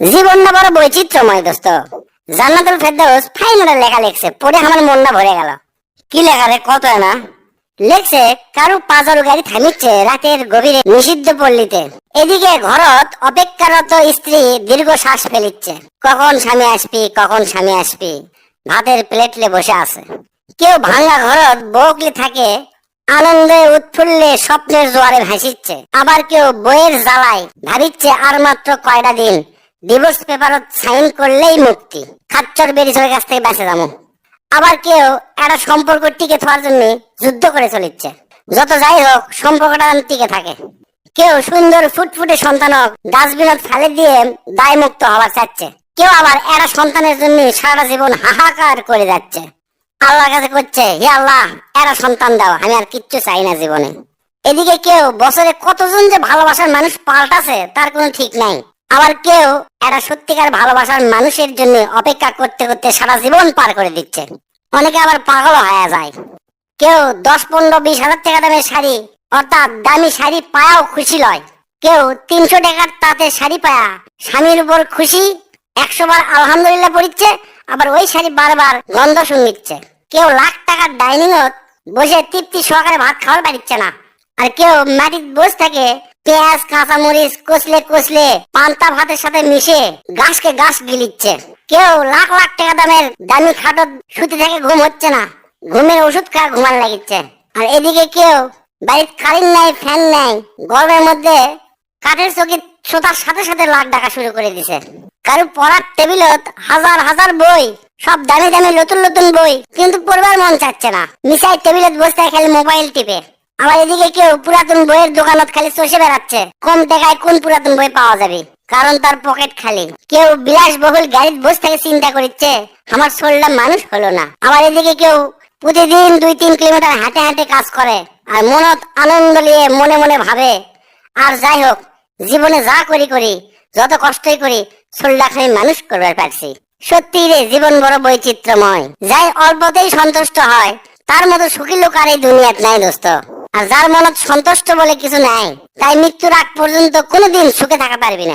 জীবনটা বড় বৈচিত্র্যময়, দোস্ত। জান্নাতুল ফেরদৌস ফাইনালে লেখা লেখছে, পড়ে আমার মনটা ভরে গেল। কি লেখা রে, কত না? লেখছে, কারু পাজারু গাড়ি থামিচ্ছে রাতের গভীরে নিষিদ্ধ পল্লীতে। এদিকে ঘরত অপেক্ষারত স্ত্রী দীর্ঘ শ্বাস ফেলিচ্ছে। কখন স্বামী আসবি, কখন স্বামী আসবি? ভাতের প্লেটলে বসে আছে। কেউ ভাঙ্গা ঘরত বউকলি থাকে, আনন্দে উৎফুল্লে স্বপ্নের জোয়ারে ভাসিচ্ছে। আবার কেউ বইয়ের জ্বালায় ভাবিচ্ছে আর মাত্র কয়টা দিন ডিভোর্স পেপারত সাইন করলেই মুক্তি। খাচ্চর বেরিসের কাছ থেকে বেঁচে যাব। আবার কেউ একটা সম্পর্ক টিকে থাকার জন্য যুদ্ধ করে চলিচ্ছে যত যাই হোক, সম্পর্কটা টিকে থাকে। কেউ সুন্দর ফুটফুটে সন্তানক ডাস্টবিনত ফেলে দিয়ে দায় মুক্ত হওয়ার চাচ্ছে। কেউ আবার একটা সন্তানের জন্য সারা জীবন হাহাকার করে যাচ্ছে। আল্লাহর কাছে করছে, হে আল্লাহ এরা সন্তান দাও, আমি আর কিচ্ছু চাই না জীবনে। এদিকে কেউ বছরে কতজন যে ভালোবাসার মানুষ পাল্টাছে, তার কোনো ঠিক নাই। আবার কেউ একটা সত্যিকার ভালোবাসার মানুষের জন্য অপেক্ষা করতে করতে সারা জীবন পার করে দিচ্ছে অনেকে আবার পাগল হয়ে যায়। কেউ দশ, পনেরো, বিশ হাজার টাকা দামের শাড়ি, অর্থাৎ দামি শাড়ি পায়াও খুশি লয়। কেউ তিনশো টাকার তাতে শাড়ি পায়া স্বামীর উপর খুশি একশো বার আলহামদুলিল্লাহ পড়িচ্ছে, আবার ওই শাড়ি বারবার গন্ধ শুনিচ্ছে। কেউ লাখ টাকার ডাইনিং বসে তৃপ্তি সহকারে ভাত খাওয়ার পারিচ্ছে না। আর কেউ মাটির বসে থাকে পেঁয়াজ, কাঁচা মরিচ কষলে কষলে পান্তা ভাতের সাথে মিশে গাছকে গাছ গিলিচ্ছে। কেউ লাখ লাখ টাকা দামের দামি খাটো শুতে থেকে ঘুম হচ্ছে না। ঘুমের ওষুধ খাওয়া ঘুমান লাগিচ্ছে। আর এদিকে কেউ বাড়ির কারেন্ট নাই, ফ্যান নাই, গরমের মধ্যে কাঠের চকির সোতার সাথে সাথে লাখ ডাকা শুরু করে দিছে। কারও পড়ার টেবিলত হাজার হাজার বই, সব দামি দামি নতুন নতুন বই, কিন্তু পড়বার মন চাচ্ছে না। মিসাই টেবিলত বসতে খালি মোবাইল টিপে। আবার এদিকে কেউ পুরাতন বইয়ের দোকানত খালি চষে বেড়াচ্ছে। কম টাকায় কোন পুরাতন বই পাওয়া যাবে? কারণ তার পকেট খালি। কেউ বিলাসবহুল গাড়ির বসে থেকে চিন্তা করছে আমার শরীরটা মানুষ হলো না। আবার এদিকে কেউ প্রতিদিন দুই তিন কিলোমিটার হাঁটে হাঁটে কাজ করে, আর মনত আনন্দ নিয়ে মনে মনে ভাবে, আর যাই হোক, জীবনে যা করি করি, যত কষ্টই করি, শরীরটা খালি মানুষ করবার পারছি। সত্যি রে, জীবন বড় বৈচিত্র্যময়। যাই অল্পতেই সন্তুষ্ট হয়, তার মতো সুখী লোক আর এই দুনিয়াত নাই দোস্ত। আর যার মনত সন্তুষ্ট বলে কিছু নাই, তাই মৃত্যুর আগ পর্যন্ত কোনোদিন সুখে থাকা পারবি না।